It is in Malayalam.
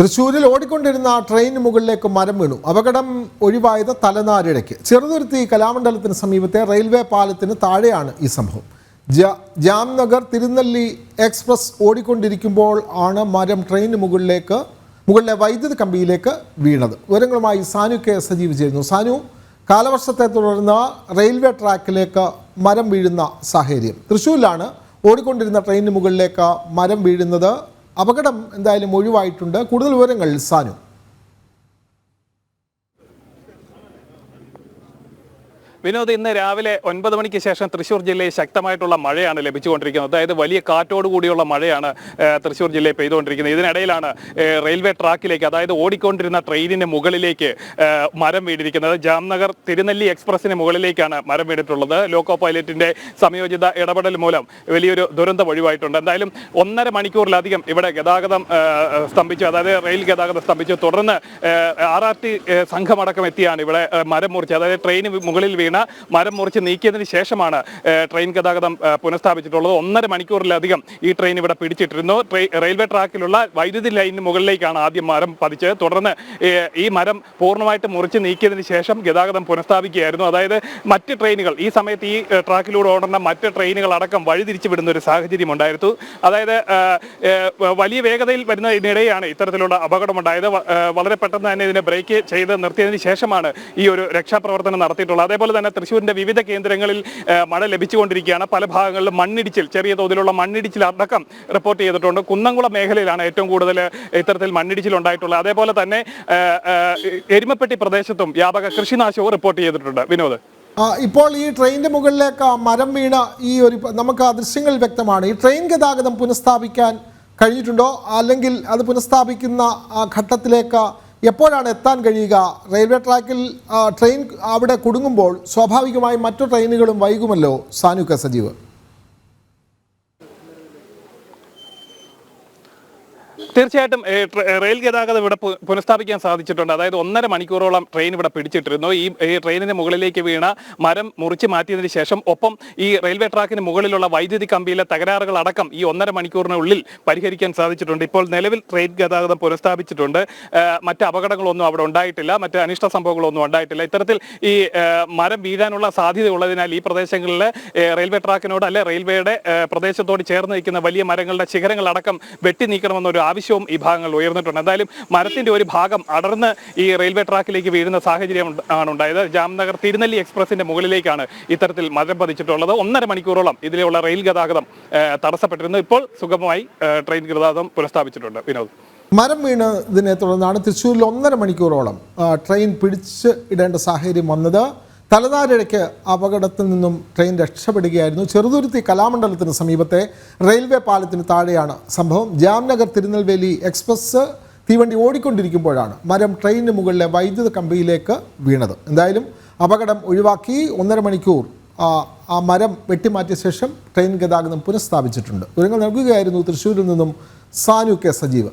തൃശ്ശൂരിൽ ഓടിക്കൊണ്ടിരുന്ന ട്രെയിന് മുകളിലേക്ക് മരം വീണു. അപകടം ഒഴിവായത് തലനാരിഴയ്ക്ക്. ചെറുതുരുത്തി കലാമണ്ഡലത്തിന് സമീപത്തെ റെയിൽവേ പാലത്തിന് താഴെയാണ് ഈ സംഭവം. ജാംനഗർ തിരുനെല്ലി എക്സ്പ്രസ് ഓടിക്കൊണ്ടിരിക്കുമ്പോൾ ആണ് മരം ട്രെയിന് മുകളിലേക്ക് മുകളിലെ വൈദ്യുതി കമ്പിയിലേക്ക് വീണത്. വിവരങ്ങളുമായി സാനു കെ സജീവ് ചേരുന്നു. സാനു കാലവർഷത്തെ തുടർന്ന് റെയിൽവേ ട്രാക്കിലേക്ക് മരം വീഴുന്ന സാഹചര്യം. തൃശ്ശൂരിലാണ് ഓടിക്കൊണ്ടിരുന്ന ട്രെയിനിന് മുകളിലേക്ക് മരം വീഴുന്നത്. അപകടം എന്തായാലും ഒഴിവായിട്ടുണ്ട്. കൂടുതൽ വിവരങ്ങൾ സാനു. വിനോദ് ഇന്ന് രാവിലെ ഒൻപത് മണിക്ക് ശേഷം തൃശ്ശൂർ ജില്ലയിൽ ശക്തമായിട്ടുള്ള മഴയാണ് ലഭിച്ചുകൊണ്ടിരിക്കുന്നത്. അതായത് വലിയ കാറ്റോട് കൂടിയുള്ള മഴയാണ് തൃശ്ശൂർ ജില്ലയിൽ പെയ്തുകൊണ്ടിരിക്കുന്നത്. ഇതിനിടയിലാണ് റെയിൽവേ ട്രാക്കിലേക്ക് അതായത് ഓടിക്കൊണ്ടിരുന്ന ട്രെയിനിന് മുകളിലേക്ക് മരം വീടിരിക്കുന്നത് ജാംനഗർ തിരുനെല്ലി എക്സ്പ്രസിന് മുകളിലേക്കാണ് മരം വീണിട്ടുള്ളത്. ലോക്കോ പൈലറ്റിന്റെ സംയോജിത ഇടപെടൽ മൂലം വലിയൊരു ദുരന്തം ഒഴിവായിട്ടുണ്ട് എന്തായാലും ഒന്നര മണിക്കൂറിലധികം ഇവിടെ ഗതാഗതം സ്തംഭിച്ചു അതായത് റെയിൽ ഗതാഗതം സ്തംഭിച്ചു. തുടർന്ന് ആർ ആർ ടി സംഘമടക്കം എത്തിയാണ് ഇവിടെ മരം മുറിച്ച് അതായത് ട്രെയിന് മുകളിൽ വീണ മരം മുറിച്ച് നീക്കിയതിന് ശേഷമാണ് ട്രെയിൻ ഗതാഗതം പുനഃസ്ഥാപിച്ചിട്ടുള്ളത്. ഒന്നര മണിക്കൂറിലധികം ഈ ട്രെയിൻ ഇവിടെ പിടിച്ചിട്ടിരുന്നു. ട്രെ- റെയിൽവേ ട്രാക്കിലുള്ള വൈദ്യുതി ലൈനിന് മുകളിലേക്കാണ് ആദ്യം മരം പതിച്ചത്. തുടർന്ന് ഈ മരം പൂർണമായിട്ട് മുറിച്ച് നീക്കിയതിന് ശേഷം ഗതാഗതം പുനഃസ്ഥാപിക്കുകയായിരുന്നു. അതായത് മറ്റ് ട്രെയിനുകൾ ഈ സമയത്ത് ഈ ട്രാക്കിലൂടെ ഓടുന്ന മറ്റ് ട്രെയിനുകൾ അടക്കം വഴിതിരിച്ചു വിടുന്ന ഒരു സാഹചര്യം ഉണ്ടായിരുന്നു. അതായത് വലിയ വേഗതയിൽ വരുന്നതിനിടെയാണ് ഇത്തരത്തിലുള്ള അപകടമുണ്ടായത് വളരെ പെട്ടെന്ന് തന്നെ ഇതിനെ ബ്രേക്ക് ചെയ്ത് നിർത്തിയതിന് ശേഷമാണ് ഈ ഒരു രക്ഷാപ്രവർത്തനം നടത്തിയിട്ടുള്ളത്. അതേപോലെ തന്നെ തൃശ്ശൂരിന്റെ വിവിധ കേന്ദ്രങ്ങളിൽ മഴ ലഭിച്ചുകൊണ്ടിരിക്കുകയാണ്. പല ഭാഗങ്ങളിലും മണ്ണിടിച്ചിൽ ചെറിയ തോതിലുള്ള മണ്ണിടിച്ചിൽ അടക്കം റിപ്പോർട്ട് ചെയ്തിട്ടുണ്ട്. കുന്നംകുളം മേഖലയിലാണ് ഏറ്റവും കൂടുതൽ ഇത്തരത്തിൽ മണ്ണിടിച്ചിൽ ഉണ്ടായിട്ടുള്ളത്. അതേപോലെ തന്നെ എരുമപ്പെട്ടി പ്രദേശത്തും വ്യാപക കൃഷിനാശവും റിപ്പോർട്ട് ചെയ്തിട്ടുണ്ട്. വിനോദ്. ഇപ്പോൾ ഈ ട്രെയിനിന്റെ മുകളിലേക്ക് മരം വീണ ഈ ഒരു നമുക്ക് ആ ദൃശ്യങ്ങൾ വ്യക്തമാണ്. ഈ ട്രെയിൻ ഗതാഗതം പുനഃസ്ഥാപിക്കാൻ കഴിഞ്ഞിട്ടുണ്ടോ? അല്ലെങ്കിൽ അത് പുനഃസ്ഥാപിക്കുന്ന ഘട്ടത്തിലേക്ക് എപ്പോഴാണ് എത്താൻ കഴിയുക? റെയിൽവേ ട്രാക്കിൽ ട്രെയിൻ അവിടെ കുടുങ്ങുമ്പോൾ സ്വാഭാവികമായും മറ്റു ട്രെയിനുകളും വൈകുമല്ലോ? സാനുക്ക സജീവ്. തീർച്ചയായിട്ടും റെയിൽ ഗതാഗതം ഇവിടെ പുനഃസ്ഥാപിക്കാൻ സാധിച്ചിട്ടുണ്ട്. അതായത് ഒന്നര മണിക്കൂറോളം ട്രെയിൻ ഇവിടെ പിടിച്ചിട്ടിരുന്നു. ഈ ട്രെയിനിന് മുകളിലേക്ക് വീണ മരം മുറിച്ച് മാറ്റിയതിന് ശേഷം ഒപ്പം ഈ റെയിൽവേ ട്രാക്കിന് മുകളിലുള്ള വൈദ്യുതി കമ്പിയിലെ തകരാറുകൾ അടക്കം ഈ ഒന്നര മണിക്കൂറിനുള്ളിൽ പരിഹരിക്കാൻ സാധിച്ചിട്ടുണ്ട്. ഇപ്പോൾ നിലവിൽ ട്രെയിൻ ഗതാഗതം പുനഃസ്ഥാപിച്ചിട്ടുണ്ട്. മറ്റ് അപകടങ്ങളൊന്നും അവിടെ ഉണ്ടായിട്ടില്ല. മറ്റ് അനിഷ്ട സംഭവങ്ങളൊന്നും ഉണ്ടായിട്ടില്ല. ഇത്തരത്തിൽ ഈ മരം വീഴാനുള്ള സാധ്യത ഉള്ളതിനാൽ ഈ പ്രദേശങ്ങളിൽ റെയിൽവേ ട്രാക്കിനോട് അല്ലെ റെയിൽവേയുടെ പ്രദേശത്തോട് ചേർന്ന് നിൽക്കുന്ന വലിയ മരങ്ങളുടെ ശിഖരങ്ങളടക്കം വെട്ടി നീക്കണമെന്നൊരു ആവശ്യവും ഈ ഭാഗങ്ങളിൽ ഉയർന്നിട്ടുണ്ട്. എന്തായാലും മരത്തിന്റെ ഒരു ഭാഗം അടർന്ന് ഈ റെയിൽവേ ട്രാക്കിലേക്ക് വീഴുന്ന സാഹചര്യം ആണ് ഉണ്ടായത്. ജാംനഗർ തിരുനെല്ലി എക്സ്പ്രസിന്റെ മുകളിലേക്കാണ് ഇത്തരത്തിൽ മരം പതിച്ചിട്ടുള്ളത്. ഒന്നര മണിക്കൂറോളം ഇതിലുള്ള റെയിൽ ഗതാഗതം തടസ്സപ്പെട്ടിരുന്നു. ഇപ്പോൾ സുഗമമായി ട്രെയിൻ ഗതാഗതം പുനഃസ്ഥാപിച്ചിട്ടുണ്ട്. വിനോദ്. മരം വീണതിനെ തുടർന്നാണ് തൃശ്ശൂരിൽ ഒന്നര മണിക്കൂറോളം ട്രെയിൻ പിടിച്ച് ഇടേണ്ട സാഹചര്യം വന്നത്. തലനാരിഴയ്ക്ക് അപകടത്തിൽ നിന്നും ട്രെയിൻ രക്ഷപ്പെടുകയായിരുന്നു. ചെറുതുരുത്തി കലാമണ്ഡലത്തിന് സമീപത്തെ റെയിൽവേ പാലത്തിന് താഴെയാണ് സംഭവം. ജാംനഗർ തിരുനെൽവേലി എക്സ്പ്രസ് തീവണ്ടി ഓടിക്കൊണ്ടിരിക്കുമ്പോഴാണ് മരം ട്രെയിനിന് മുകളിലെ വൈദ്യുത കമ്പിയിലേക്ക് വീണത്. എന്തായാലും അപകടം ഒഴിവാക്കി ഒന്നര മണിക്കൂർ ആ, ആ മരം വെട്ടിമാറ്റിയ ശേഷം ട്രെയിൻ ഗതാഗതം പുനഃസ്ഥാപിച്ചിട്ടുണ്ട്. വിവരങ്ങൾ നൽകുകയായിരുന്നു തൃശ്ശൂരിൽ നിന്നും സാനു കെ സജീവ്.